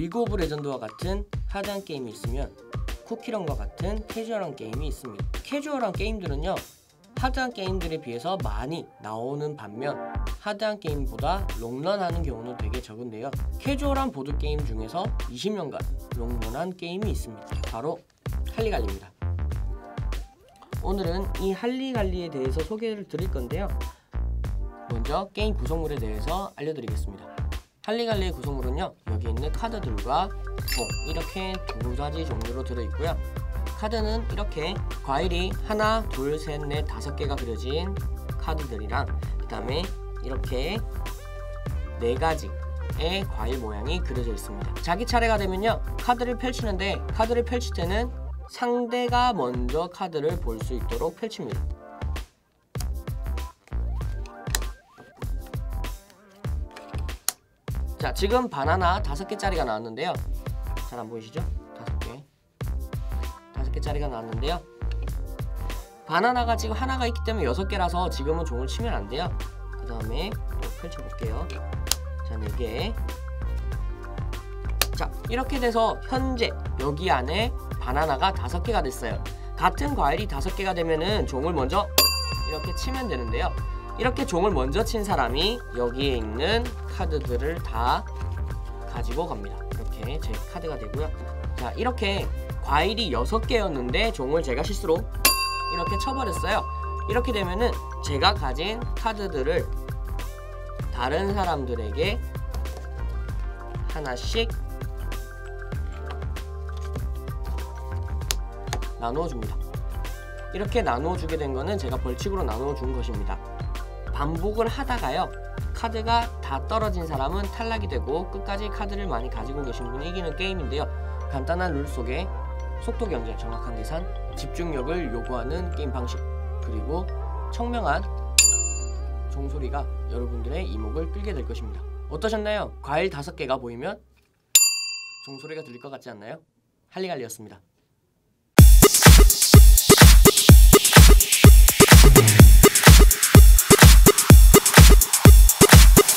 리그 오브 레전드와 같은 하드한 게임이 있으면 쿠키런과 같은 캐주얼한 게임이 있습니다. 캐주얼한 게임들은요. 하드한 게임들에 비해서 많이 나오는 반면 하드한 게임보다 롱런하는 경우는 되게 적은데요. 캐주얼한 보드게임 중에서 20년간 롱런한 게임이 있습니다. 바로 할리갈리입니다. 오늘은 이 할리갈리에 대해서 소개를 드릴 건데요. 먼저 게임 구성물에 대해서 알려드리겠습니다. 할리갈리의 구성물은요 여기 있는 카드들과 총 이렇게 두 가지 종류로 들어있고요. 카드는 이렇게 과일이 하나 둘셋넷 다섯 개가 그려진 카드들이랑 그 다음에 이렇게 네 가지의 과일 모양이 그려져 있습니다. 자기 차례가 되면요 카드를 펼치는데 카드를 펼칠 때는 상대가 먼저 카드를 볼 수 있도록 펼칩니다 자 지금 바나나 다섯 개짜리가 나왔는데요. 잘 안 보이시죠? 다섯 개. 다섯 개짜리가 나왔는데요. 바나나가 지금 하나가 있기 때문에 여섯 개라서 지금은 종을 치면 안 돼요. 그 다음에 펼쳐볼게요. 자 4개. 자 이렇게 돼서 현재 여기 안에 바나나가 다섯 개가 됐어요. 같은 과일이 다섯 개가 되면은 종을 먼저 이렇게 치면 되는데요 이렇게 종을 먼저 친 사람이 여기에 있는 카드들을 다 가지고 갑니다. 이렇게 제 카드가 되고요. 자, 이렇게 과일이 6개였는데 종을 제가 실수로 이렇게 쳐버렸어요. 이렇게 되면은 제가 가진 카드들을 다른 사람들에게 하나씩 나누어 줍니다. 이렇게 나누어 주게 된 거는 제가 벌칙으로 나누어 준 것입니다. 반복을 하다가요 카드가 다 떨어진 사람은 탈락이 되고 끝까지 카드를 많이 가지고 계신 분이 이기는 게임인데요 간단한 룰 속에 속도 경쟁, 정확한 계산, 집중력을 요구하는 게임 방식 그리고 청명한 종소리가 여러분들의 이목을 끌게 될 것입니다 어떠셨나요? 과일 다섯 개가 보이면 종소리가 들릴 것 같지 않나요? 할리갈리였습니다